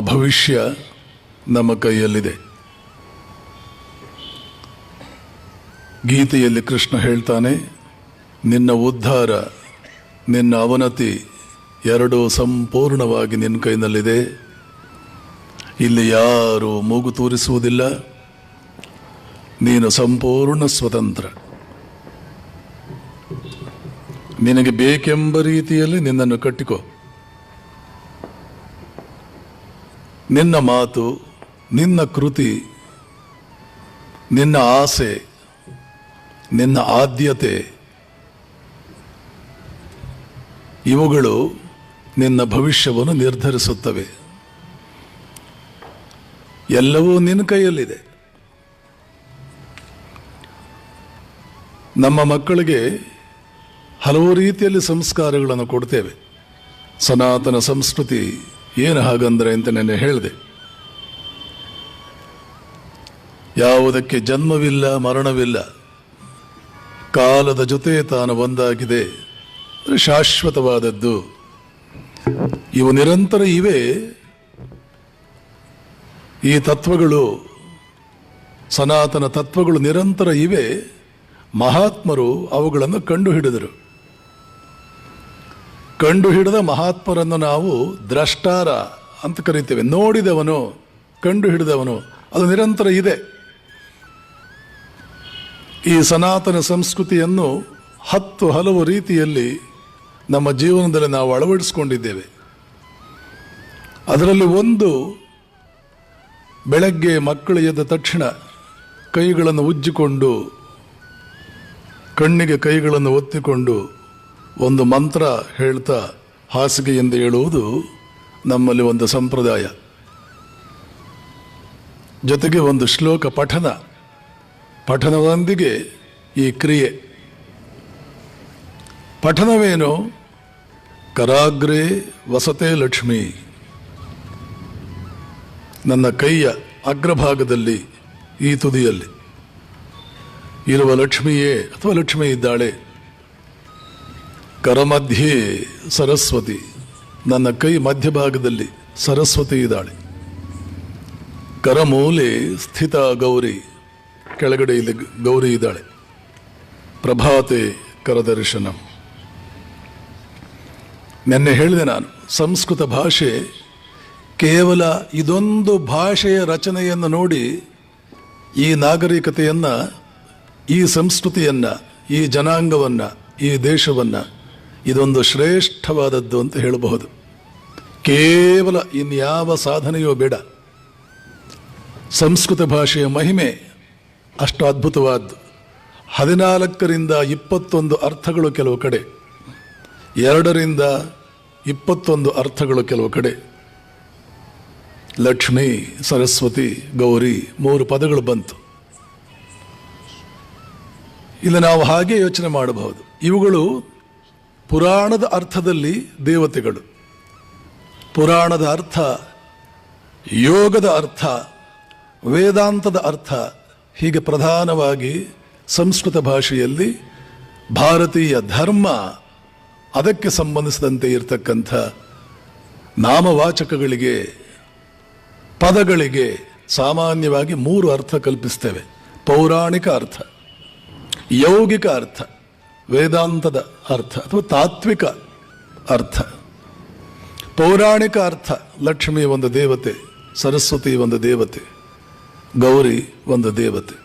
ಭವಿಷ್ಯ ನಮ್ಮ ಕೈಯಲ್ಲಿದೆ. ಗೀತೆಯಲ್ಲಿ ಕೃಷ್ಣ ಹೇಳ್ತಾನೆ, ನಿನ್ನ ಉದ್ಧಾರ, ನಿನ್ನ ಅವನತಿ ಎರಡೂ ಸಂಪೂರ್ಣವಾಗಿ ನಿನ್ನ ಕೈನಲ್ಲಿದೆ. ಇಲ್ಲಿ ಯಾರು ಮೂಗು ತೂರಿಸುವುದಿಲ್ಲ, ನೀನು ಸಂಪೂರ್ಣ ಸ್ವತಂತ್ರ. ನಿನಗೆ ಬೇಕೆಂಬ ರೀತಿಯಲ್ಲಿ ನಿನ್ನನ್ನು ಕಟ್ಟಿಕೋ. ನಿನ್ನ ಮಾತು, ನಿನ್ನ ಕೃತಿ, ನಿನ್ನ ಆಸೆ, ನಿನ್ನ ಆದ್ಯತೆ, ಇವುಗಳು ನಿನ್ನ ಭವಿಷ್ಯವನ್ನು ನಿರ್ಧರಿಸುತ್ತವೆ. ಎಲ್ಲವೂ ನಿನ್ನ ಕೈಯಲ್ಲಿದೆ. ನಮ್ಮ ಮಕ್ಕಳಿಗೆ ಹಲವು ರೀತಿಯಲ್ಲಿ ಸಂಸ್ಕಾರಗಳನ್ನು ಕೊಡ್ತೇವೆ. ಸನಾತನ ಸಂಸ್ಕೃತಿ ಏನು ಹಾಗಂದ್ರೆ ಅಂತ ನೆನ್ನೆ ಹೇಳಿದೆ. ಯಾವುದಕ್ಕೆ ಜನ್ಮವಿಲ್ಲ, ಮರಣವಿಲ್ಲ, ಕಾಲದ ಜೊತೆ ತಾನು ಒಂದಾಗಿದೆ ಶಾಶ್ವತವಾದದ್ದು. ಇವು ನಿರಂತರ ಇವೆ. ಈ ತತ್ವಗಳು, ಸನಾತನ ತತ್ವಗಳು ನಿರಂತರ ಇವೆ. ಮಹಾತ್ಮರು ಅವುಗಳನ್ನು ಕಂಡುಹಿಡಿದರು. ಕಂಡುಹಿಡಿದ ಮಹಾತ್ಮರನ್ನು ನಾವು ದ್ರಷ್ಟಾರ ಅಂತ ಕರಿತೇವೆ. ನೋಡಿದವನು ಕಂಡು ಹಿಡಿದವನು ಅದು ನಿರಂತರ ಇದೆ. ಈ ಸನಾತನ ಸಂಸ್ಕೃತಿಯನ್ನು ಹತ್ತು ಹಲವು ರೀತಿಯಲ್ಲಿ ನಮ್ಮ ಜೀವನದಲ್ಲಿ ನಾವು ಅಳವಡಿಸಿಕೊಂಡಿದ್ದೇವೆ. ಅದರಲ್ಲಿ ಒಂದು, ಬೆಳಗ್ಗೆ ಮಕ್ಕಳು ಎದ್ದ ತಕ್ಷಣ ಕೈಗಳನ್ನು ಉಜ್ಜಿಕೊಂಡು, ಕಣ್ಣಿಗೆ ಕೈಗಳನ್ನು ಒತ್ತಿಕೊಂಡು ಒಂದು ಮಂತ್ರ ಹೇಳ್ತಾ ಎಂದು ಹೇಳುವುದು ನಮ್ಮಲ್ಲಿ ಒಂದು ಸಂಪ್ರದಾಯ. ಜೊತೆಗೆ ಒಂದು ಶ್ಲೋಕ ಪಠನ. ಪಠನದೊಂದಿಗೆ ಈ ಕ್ರಿಯೆ. ಪಠನವೇನು? ಕರಾಗ್ರೆ ವಸತೆ ಲಕ್ಷ್ಮಿ. ನನ್ನ ಕೈಯ ಅಗ್ರಭಾಗದಲ್ಲಿ ಈ ತುದಿಯಲ್ಲಿ. ಇರುವ ಲಕ್ಷ್ಮಿಯೇ ಅಥವಾ ಲಕ್ಷ್ಮಿ ಇದ್ದಾಳೆ. ಕರಮಧ್ಯೆ ಸರಸ್ವತಿ. ನನ್ನ ಕೈ ಮಧ್ಯಭಾಗದಲ್ಲಿ ಸರಸ್ವತಿ ಇದ್ದಾಳೆ. ಕರಮೂಲೆ ಸ್ಥಿತ ಗೌರಿ ಕೆಳಗಡೆ ಇಲ್ಲಿ ಗೌರಿ ಇದ್ದಾಳೆ. ಪ್ರಭಾತೆ ಕರದರ್ಶನಂ. ನಿನ್ನೆ ಹೇಳಿದೆ ನಾನು, ಸಂಸ್ಕೃತ ಭಾಷೆ ಕೇವಲ ಇದೊಂದು ಭಾಷೆಯ ರಚನೆಯನ್ನು ನೋಡಿ ಈ ನಾಗರಿಕತೆಯನ್ನು, ಈ ಸಂಸ್ಕೃತಿಯನ್ನು, ಈ ಜನಾಂಗವನ್ನು, ಈ ದೇಶವನ್ನು ಇದೊಂದು ಶ್ರೇಷ್ಠವಾದದ್ದು ಅಂತ ಹೇಳಬಹುದು. ಕೇವಲ ಇನ್ಯಾವ ಸಾಧನೆಯೂ ಬೇಡ. ಸಂಸ್ಕೃತ ಭಾಷೆಯ ಮಹಿಮೆ ಅಷ್ಟು ಅದ್ಭುತವಾದ್ದು. ಹದಿನಾಲ್ಕರಿಂದ ಇಪ್ಪತ್ತೊಂದು ಅರ್ಥಗಳು ಕೆಲವು ಕಡೆ. ಎರಡರಿಂದ ಇಪ್ಪತ್ತೊಂದು ಅರ್ಥಗಳು ಕೆಲವು ಕಡೆ. ಲಕ್ಷ್ಮಿ, ಸರಸ್ವತಿ, ಗೌರಿ ಮೂರು ಪದಗಳು ಬಂತು. ಇಲ್ಲ ನಾವು ಹಾಗೆ ಯೋಚನೆ ಮಾಡಬಹುದು. ಇವುಗಳು ಪುರಾಣದ ಅರ್ಥದಲ್ಲಿ ದೇವತೆಗಳು. ಪುರಾಣದ ಅರ್ಥ, ಯೋಗದ ಅರ್ಥ, ವೇದಾಂತದ ಅರ್ಥ, ಹೀಗೆ ಪ್ರಧಾನವಾಗಿ ಸಂಸ್ಕೃತ ಭಾಷೆಯಲ್ಲಿ ಭಾರತೀಯ ಧರ್ಮ ಅದಕ್ಕೆ ಸಂಬಂಧಿಸಿದಂತೆ ಇರತಕ್ಕಂಥ ನಾಮವಾಚಕಗಳಿಗೆ, ಪದಗಳಿಗೆ ಸಾಮಾನ್ಯವಾಗಿ ಮೂರು ಅರ್ಥ ಕಲ್ಪಿಸ್ತೇವೆ. ಪೌರಾಣಿಕ ಅರ್ಥ, ಯೌಗಿಕ ಅರ್ಥ. ವೇದಾಂತದ ಅರ್ಥ ಅಥವಾ ತಾತ್ವಿಕ ಅರ್ಥ. ಪೌರಾಣಿಕ ಅರ್ಥ. ಲಕ್ಷ್ಮಿ ಒಂದು ದೇವತೆ, ಸರಸ್ವತಿ ಒಂದು ದೇವತೆ, ಗೌರಿ ಒಂದು ದೇವತೆ.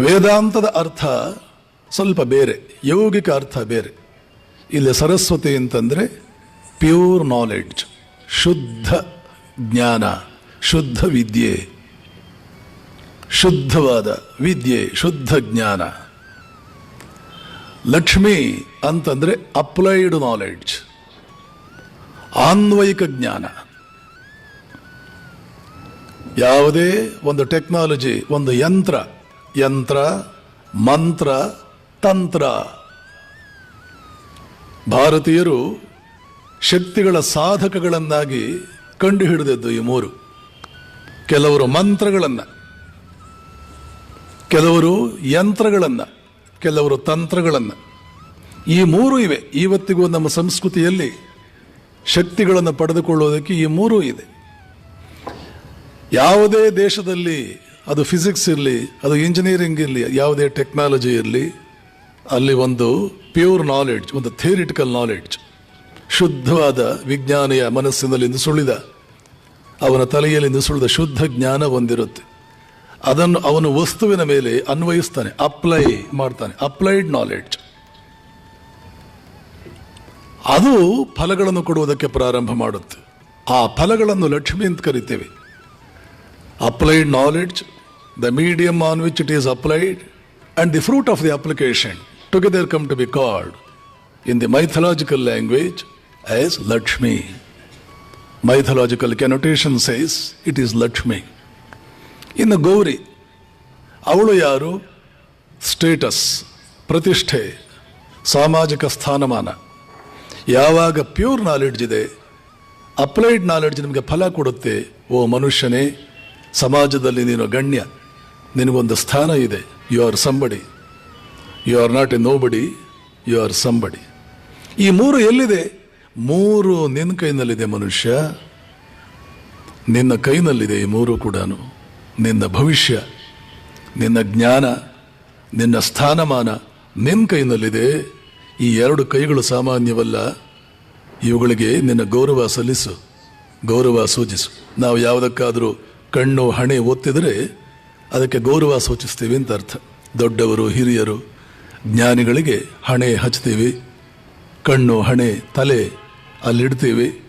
ವೇದಾಂತದ ಅರ್ಥ ಸ್ವಲ್ಪ ಬೇರೆ, ಯೌಗಿಕ ಅರ್ಥ ಬೇರೆ. ಇಲ್ಲಿ ಸರಸ್ವತಿ ಅಂತಂದರೆ ಪ್ಯೂರ್ ನಾಲೆಡ್ಜ್, ಶುದ್ಧ ಜ್ಞಾನ, ಶುದ್ಧ ವಿದ್ಯೆ, ಶುದ್ಧವಾದ ವಿದ್ಯೆ, ಶುದ್ಧ ಜ್ಞಾನ. ಲಕ್ಷ್ಮಿ ಅಂತಂದರೆ ಅಪ್ಲೈಡ್ ನಾಲೆಡ್ಜ್ ಆನ್ವಯಿಕ ಜ್ಞಾನ. ಯಾವುದೇ ಒಂದು ಟೆಕ್ನಾಲಜಿ ಒಂದು ಯಂತ್ರ ಯಂತ್ರ, ಮಂತ್ರ, ತಂತ್ರ. ಭಾರತೀಯರು ಶಕ್ತಿಗಳ ಸಾಧಕಗಳನ್ನಾಗಿ ಕಂಡುಹಿಡಿದದ್ದು ಈ ಮೂರು. ಕೆಲವರು ಮಂತ್ರಗಳನ್ನು, ಕೆಲವರು ಯಂತ್ರಗಳನ್ನು. ಕೆಲವರು ತಂತ್ರಗಳನ್ನು. ಈ ಮೂರು ಇವೆ. ಇವತ್ತಿಗೂ ನಮ್ಮ ಸಂಸ್ಕೃತಿಯಲ್ಲಿ ಶಕ್ತಿಗಳನ್ನು ಪಡೆದುಕೊಳ್ಳೋದಕ್ಕೆ ಈ ಮೂರೂ ಇದೆ. ಯಾವುದೇ ದೇಶದಲ್ಲಿ ಅದು ಫಿಸಿಕ್ಸ್ ಇರಲಿ, ಅದು ಇಂಜಿನಿಯರಿಂಗ್ ಇರಲಿ, ಯಾವುದೇ ಟೆಕ್ನಾಲಜಿ ಇರಲಿ, ಅಲ್ಲಿ ಒಂದು ಪ್ಯೂರ್ ನಾಲೆಡ್ಜ್, ಒಂದು ಥಿಯರಿಟಿಕಲ್ ನಾಲೆಡ್ಜ್, ಶುದ್ಧವಾದ ವಿಜ್ಞಾನಿಯ ಮನಸ್ಸಿನಲ್ಲಿ ಸುಳಿದ, ಅವನ ತಲೆಯಲ್ಲಿ ಸುಳಿದ ಶುದ್ಧ ಜ್ಞಾನ ಹೊಂದಿರುತ್ತೆ. ಅದನ್ನು ಅವನು ವಸ್ತುವಿನ ಮೇಲೆ ಅನ್ವಯಿಸ್ತಾನೆ ಅಪ್ಲೈ ಮಾಡ್ತಾನೆ ಅಪ್ಲೈಡ್ ನಾಲೆಡ್ಜ್ ಅದು ಫಲಗಳನ್ನು ಕೊಡುವುದಕ್ಕೆ ಪ್ರಾರಂಭ ಮಾಡುತ್ತೆ. ಆ ಫಲಗಳನ್ನು ಲಕ್ಷ್ಮಿ ಅಂತ ಕರಿತೇವೆ. Applied knowledge the medium on which it is applied and the fruit of the application together come to be called in the mythological language as Lakshmi mythological connotation says it is Lakshmi ಇನ್ನು ಗೌರಿ, ಅವಳು ಯಾರು? Status, ಪ್ರತಿಷ್ಠೆ, ಸಾಮಾಜಿಕ ಸ್ಥಾನಮಾನ. ಯಾವಾಗ pure knowledge ಇದೆ, applied knowledge ನಿಮಗೆ ಫಲ ಕೊಡುತ್ತೆ, ಓ ಮನುಷ್ಯನೇ, ಸಮಾಜದಲ್ಲಿ ನೀನು ಗಣ್ಯ, ನಿನಗೊಂದು ಸ್ಥಾನ ಇದೆ you are somebody you are not a nobody you are somebody ಈ ಮೂರು ಎಲ್ಲಿದೆ? ಮೂರು ನಿನ್ನ ಕೈನಲ್ಲಿದೆ ಮನುಷ್ಯ, ನಿನ್ನ ಕೈನಲ್ಲಿದೆ ಈ ಮೂರು ಕೂಡ ನಿನ್ನ ಭವಿಷ್ಯ, ನಿನ್ನ ಜ್ಞಾನ, ನಿನ್ನ ಸ್ಥಾನಮಾನ ನಿನ್ನ ಕೈನಲ್ಲಿದೆ. ಈ ಎರಡು ಕೈಗಳು ಸಾಮಾನ್ಯವಲ್ಲ. ಇವುಗಳಿಗೆ ನಿನ್ನ ಗೌರವ ಸಲ್ಲಿಸು, ಗೌರವ ಸೂಚಿಸು. ನಾವು ಯಾವುದಕ್ಕಾದರೂ ಕಣ್ಣು, ಹಣೆ ಒತ್ತಿದರೆ ಅದಕ್ಕೆ ಗೌರವ ಸೂಚಿಸ್ತೀವಿ ಅಂತ ಅರ್ಥ. ದೊಡ್ಡವರು, ಹಿರಿಯರು, ಜ್ಞಾನಿಗಳಿಗೆ ಹಣೆ ಹಚ್ತೀವಿ ಕಣ್ಣು, ಹಣೆ, ತಲೆ ಅಲ್ಲಿಡ್ತೀವಿ.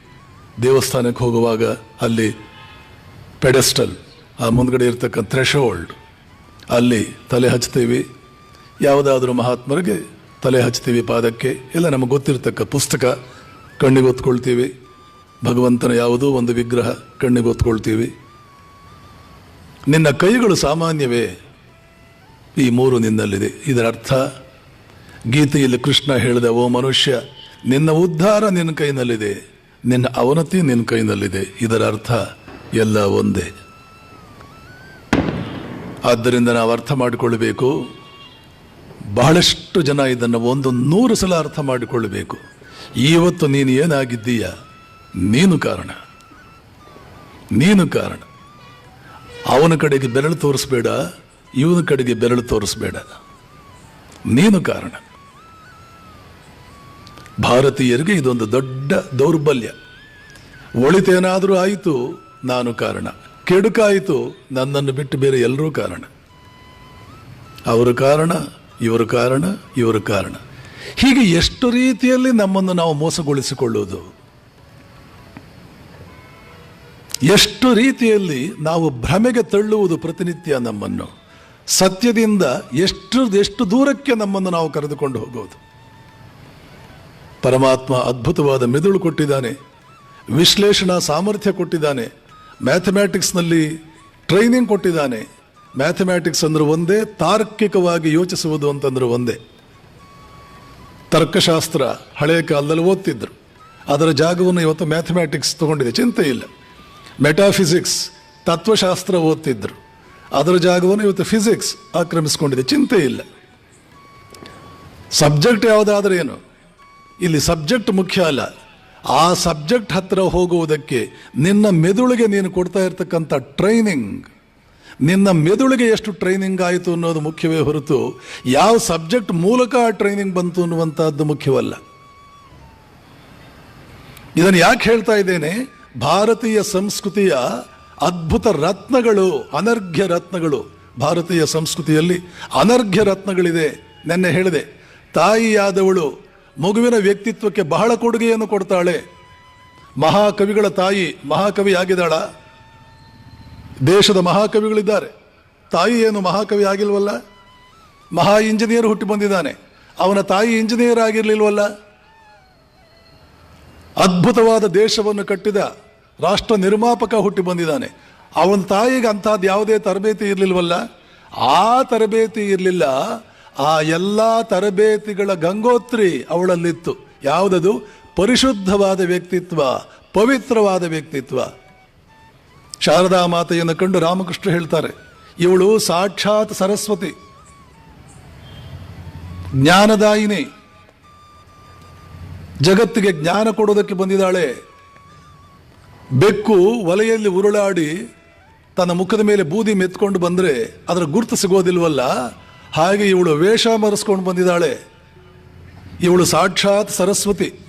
ದೇವಸ್ಥಾನಕ್ಕೆ ಹೋಗುವಾಗ ಅಲ್ಲಿ ಪೆಡೆಸ್ಟಲ್ ಆ ಮುಂದ್ಗಡೆ ಇರ್ತಕ್ಕಂಥ ಥ್ರೆಶೋಲ್ಡ್ ಅಲ್ಲಿ ತಲೆ ಹಚ್ತೀವಿ ಯಾವುದಾದ್ರೂ ಮಹಾತ್ಮರಿಗೆ ತಲೆ ಹಚ್ತೀವಿ ಪಾದಕ್ಕೆ. ಎಲ್ಲ ನಮಗೆ ಗೊತ್ತಿರ್ತಕ್ಕ ಪುಸ್ತಕ, ಕಣ್ಣಿಗೆ ಒತ್ಕೊಳ್ತೀವಿ ಭಗವಂತನ ಯಾವುದೋ ಒಂದು ವಿಗ್ರಹ ಕಣ್ಣಿಗೆ ಒತ್ಕೊಳ್ತೀವಿ ನಿನ್ನ ಕೈಗಳು ಸಾಮಾನ್ಯವೇ? ಈ ಮೂರು ನಿನ್ನಲ್ಲಿದೆ. ಇದರ ಅರ್ಥ ಗೀತೆಯಲ್ಲಿ ಕೃಷ್ಣ ಹೇಳಿದ, ಓ ಮನುಷ್ಯ, ನಿನ್ನ ಉದ್ಧಾರ ನಿನ್ನ ಕೈನಲ್ಲಿದೆ. ನಿನ್ನ ಅವನತಿ ನಿನ್ನ ಕೈನಲ್ಲಿದೆ. ಇದರ ಅರ್ಥ ಎಲ್ಲ ಒಂದೇ. ಆದ್ದರಿಂದ ನಾವು ಅರ್ಥ ಮಾಡಿಕೊಳ್ಳಬೇಕು. ಬಹಳಷ್ಟು ಜನ ಇದನ್ನು ಒಂದು ನೂರು ಸಲ ಅರ್ಥ ಮಾಡಿಕೊಳ್ಳಬೇಕು. ಇವತ್ತು ನೀನು ಏನಾಗಿದ್ದೀಯ? ನೀನು ಕಾರಣ. ನೀನು ಕಾರಣ. ಅವನ ಕಡೆಗೆ ಬೆರಳು ತೋರಿಸ್ಬೇಡ, ಇವನ ಕಡೆಗೆ ಬೆರಳು ತೋರಿಸ್ಬೇಡ. ನೀನು ಕಾರಣ. ಭಾರತೀಯರಿಗೆ ಇದೊಂದು ದೊಡ್ಡ ದೌರ್ಬಲ್ಯ. ಒಳಿತೇನಾದರೂ ಆಯಿತು, ನಾನು ಕಾರಣ. ಕೆಡುಕಾಯಿತು ನನ್ನನ್ನು ಬಿಟ್ಟು ಬೇರೆ ಎಲ್ಲರೂ ಕಾರಣ. ಅವರು ಕಾರಣ, ಇವರು ಕಾರಣ ಇವರು ಕಾರಣ. ಹೀಗೆ ಎಷ್ಟು ರೀತಿಯಲ್ಲಿ ನಮ್ಮನ್ನು ನಾವು ಮೋಸಗೊಳಿಸಿಕೊಳ್ಳುವುದು? ಎಷ್ಟು ರೀತಿಯಲ್ಲಿ ನಾವು ಭ್ರಮೆಗೆ ತಳ್ಳುವುದು ಪ್ರತಿನಿತ್ಯ ನಮ್ಮನ್ನು? ಸತ್ಯದಿಂದ ಎಷ್ಟು ಎಷ್ಟು ದೂರಕ್ಕೆ ನಮ್ಮನ್ನು ನಾವು ಕರೆದುಕೊಂಡು ಹೋಗುವುದು? ಪರಮಾತ್ಮ ಅದ್ಭುತವಾದ ಮೆದುಳು ಕೊಟ್ಟಿದ್ದಾನೆ, ವಿಶ್ಲೇಷಣಾ ಸಾಮರ್ಥ್ಯ ಕೊಟ್ಟಿದ್ದಾನೆ ಮ್ಯಾಥಮ್ಯಾಟಿಕ್ಸ್ನಲ್ಲಿ ಟ್ರೈನಿಂಗ್ ಕೊಟ್ಟಿದ್ದಾನೆ. ಮ್ಯಾಥಮ್ಯಾಟಿಕ್ಸ್ ಅಂದ್ರೆ ಒಂದೇ, ತಾರ್ಕಿಕವಾಗಿ ಯೋಚಿಸುವುದು ಅಂತಂದ್ರೆ ಒಂದೇ. ತರ್ಕಶಾಸ್ತ್ರ ಹಳೆಯ ಕಾಲದಲ್ಲಿ ಓದ್ತಿದ್ರು. ಅದರ ಜಾಗವನ್ನು ಇವತ್ತು ಮ್ಯಾಥಮ್ಯಾಟಿಕ್ಸ್ ತಗೊಂಡಿದೆ. ಚಿಂತೆ ಇಲ್ಲ. ಮೆಟಾಫಿಸಿಕ್ಸ್ ತತ್ವಶಾಸ್ತ್ರ ಓದ್ತಿದ್ರು. ಅದರ ಜಾಗವನ್ನು ಇವತ್ತು ಫಿಸಿಕ್ಸ್ ಆಕ್ರಮಿಸಿಕೊಂಡಿದೆ. ಚಿಂತೆ ಇಲ್ಲ. ಸಬ್ಜೆಕ್ಟ್ ಯಾವುದಾದ್ರೇನು? ಇಲ್ಲಿ ಸಬ್ಜೆಕ್ಟ್ ಮುಖ್ಯ ಅಲ್ಲ. ಆ ಸಬ್ಜೆಕ್ಟ್ ಹತ್ತಿರ ಹೋಗುವುದಕ್ಕೆ ನಿನ್ನ ಮೆದುಳಿಗೆ ನೀನು ಕೊಡ್ತಾ ಇರತಕ್ಕಂಥ ಟ್ರೈನಿಂಗ್. ನಿನ್ನ ಮೆದುಳಿಗೆ ಎಷ್ಟು ಟ್ರೈನಿಂಗ್ ಆಯಿತು ಅನ್ನೋದು ಮುಖ್ಯವೇ ಹೊರತು ಯಾವ ಸಬ್ಜೆಕ್ಟ್ ಮೂಲಕ ಆ ಟ್ರೈನಿಂಗ್ ಬಂತು ಅನ್ನುವಂಥದ್ದು ಮುಖ್ಯವಲ್ಲ. ಇದನ್ನು ಯಾಕೆ ಹೇಳ್ತಾ ಇದ್ದೇನೆ? ಭಾರತೀಯ ಸಂಸ್ಕೃತಿಯ ಅದ್ಭುತ ರತ್ನಗಳು, ಅನರ್ಘ್ಯ ರತ್ನಗಳು. ಭಾರತೀಯ ಸಂಸ್ಕೃತಿಯಲ್ಲಿ ಅನರ್ಘ್ಯ ರತ್ನಗಳಿದೆ. ನೆನ್ನೆ ಹೇಳಿದೆ ತಾಯಿಯಾದವಳು ಮಗುವಿನ ವ್ಯಕ್ತಿತ್ವಕ್ಕೆ ಬಹಳ ಕೊಡುಗೆಯನ್ನು ಕೊಡ್ತಾಳೆ. ಮಹಾಕವಿಗಳ ತಾಯಿ ಮಹಾಕವಿ ಆಗಿದ್ದಾಳ ದೇಶದ ಮಹಾಕವಿಗಳಿದ್ದಾರೆ. ತಾಯಿ ಏನು ಮಹಾಕವಿ ಆಗಿಲ್ವಲ್ಲ? ಮಹಾ ಇಂಜಿನಿಯರ್ ಹುಟ್ಟಿ ಬಂದಿದ್ದಾನೆ. ಅವನ ತಾಯಿ ಇಂಜಿನಿಯರ್ ಆಗಿರಲಿಲ್ವಲ್ಲ? ಅದ್ಭುತವಾದ ದೇಶವನ್ನು ಕಟ್ಟಿದ ರಾಷ್ಟ್ರ ನಿರ್ಮಾಪಕ ಹುಟ್ಟಿ ಬಂದಿದ್ದಾನೆ. ಅವನ ತಾಯಿಗೆ ಅಂಥದ್ದು ಯಾವುದೇ ತರಬೇತಿ ಇರಲಿಲ್ವಲ್ಲ? ಆ ತರಬೇತಿ ಇರಲಿಲ್ಲ. ಆ ಎಲ್ಲ ತರಬೇತಿಗಳ ಗಂಗೋತ್ರಿ ಅವಳಲ್ಲಿತ್ತು. ಯಾವುದದು? ಪರಿಶುದ್ಧವಾದ ವ್ಯಕ್ತಿತ್ವ, ಪವಿತ್ರವಾದ ವ್ಯಕ್ತಿತ್ವ. ಶಾರದಾ ಮಾತೆಯನ್ನು ಕಂಡು ರಾಮಕೃಷ್ಣ ಹೇಳ್ತಾರೆ, ಇವಳು ಸಾಕ್ಷಾತ್ ಸರಸ್ವತಿ, ಜ್ಞಾನದಾಯಿನಿ. ಜಗತ್ತಿಗೆ ಜ್ಞಾನ ಕೊಡೋದಕ್ಕೆ ಬಂದಿದ್ದಾಳೆ. ಬೆಕ್ಕು ಒಲೆಯಲ್ಲಿ ಉರುಳಾಡಿ ತನ್ನ ಮುಖದ ಮೇಲೆ ಬೂದಿ ಮೆತ್ಕೊಂಡು ಬಂದರೆ ಅದರ ಗುರುತು ಸಿಗೋದಿಲ್ವಲ್ಲ? ಹಾಗೆ ಇವಳು ವೇಷ ಮರೆಸ್ಕೊಂಡು ಬಂದಿದ್ದಾಳೆ. ಇವಳು ಸಾಕ್ಷಾತ್ ಸರಸ್ವತಿ.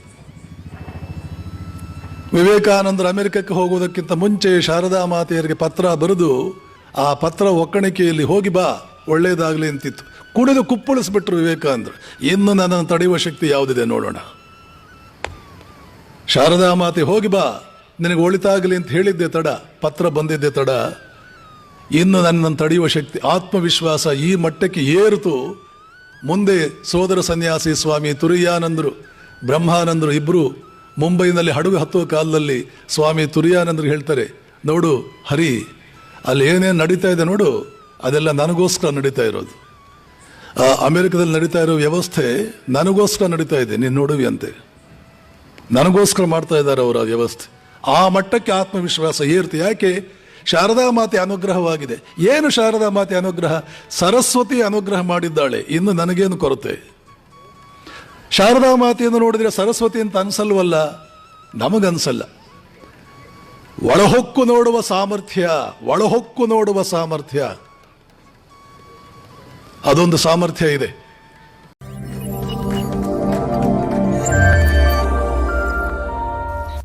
ವಿವೇಕಾನಂದರು ಅಮೆರಿಕಕ್ಕೆ ಹೋಗುವುದಕ್ಕಿಂತ ಮುಂಚೆ ಶಾರದಾ ಮಾತೆಯರಿಗೆ ಪತ್ರ ಬರೆದು, ಆ ಪತ್ರ ಒಕ್ಕಣಿಕೆಯಲ್ಲಿ ಹೋಗಿ ಬಾ ಒಳ್ಳೆಯದಾಗಲಿ ಅಂತಿತ್ತು. ಕುಡಿದು ಕುಪ್ಪಳಿಸ್ಬಿಟ್ರು ವಿವೇಕಾನಂದರು. ಇನ್ನು ನನ್ನನ್ನು ತಡೆಯುವ ಶಕ್ತಿ ಯಾವುದಿದೆ ನೋಡೋಣ. ಶಾರದಾ ಮಾತೆ ಹೋಗಿ ಬಾ, ನಿನಗೆ ಒಳಿತಾಗಲಿ ಅಂತ ಹೇಳಿದ್ದೆ ತಡ, ಪತ್ರ ಬಂದಿದ್ದೆ ತಡ. ಇನ್ನು ನನ್ನನ್ನು ತಡೆಯುವ ಶಕ್ತಿ, ಆತ್ಮವಿಶ್ವಾಸ ಈ ಮಟ್ಟಕ್ಕೆ ಏರಿತು. ಮುಂದೆ ಸೋದರ ಸನ್ಯಾಸಿ ಸ್ವಾಮಿ ತುರಿಯಾನಂದರು, ಬ್ರಹ್ಮಾನಂದರು ಇಬ್ಬರು ಮುಂಬೈನಲ್ಲಿ ಹಡಗು ಹತ್ತುವ ಕಾಲದಲ್ಲಿ ಸ್ವಾಮಿ ತುರಿಯಾನಂದರು ಹೇಳ್ತಾರೆ, ನೋಡು ಹರಿ, ಅಲ್ಲಿ ಏನೇನು ನಡೀತಾ ಇದೆ ನೋಡು, ಅದೆಲ್ಲ ನನಗೋಸ್ಕರ ನಡೀತಾ ಇರೋದು. ಅಮೆರಿಕದಲ್ಲಿ ನಡೀತಾ ಇರೋ ವ್ಯವಸ್ಥೆ ನನಗೋಸ್ಕರ ನಡೀತಾ ಇದೆ, ನೀನು ನೋಡುವಿ ಅಂತೆ. ನನಗೋಸ್ಕರ ಮಾಡ್ತಾ ಇದ್ದಾರೆ ಅವರ ವ್ಯವಸ್ಥೆ. ಆ ಮಟ್ಟಕ್ಕೆ ಆತ್ಮವಿಶ್ವಾಸ ಏರ್ತು, ಯಾಕೆ? ಶಾರದಾ ಮಾತೆ ಅನುಗ್ರಹವಾಗಿದೆ. ಏನು ಶಾರದಾ ಮಾತೆ ಅನುಗ್ರಹ? ಸರಸ್ವತಿ ಅನುಗ್ರಹ ಮಾಡಿದ್ದಾಳೆ. ಇನ್ನು ನನಗೇನು ಕೊರತೆ? ಶಾರದಾ ಮಾತೆಯನ್ನು ನೋಡಿದರೆ ಸರಸ್ವತಿ ಅಂತ ಅನಿಸಲ್ವಲ್ಲ? ನಮಗನ್ಸಲ್ಲ. ಒಳಹೊಕ್ಕು ನೋಡುವ ಸಾಮರ್ಥ್ಯ, ಒಳಹೊಕ್ಕು ನೋಡುವ ಸಾಮರ್ಥ್ಯ. ಅದೊಂದು ಸಾಮರ್ಥ್ಯ ಇದೆ.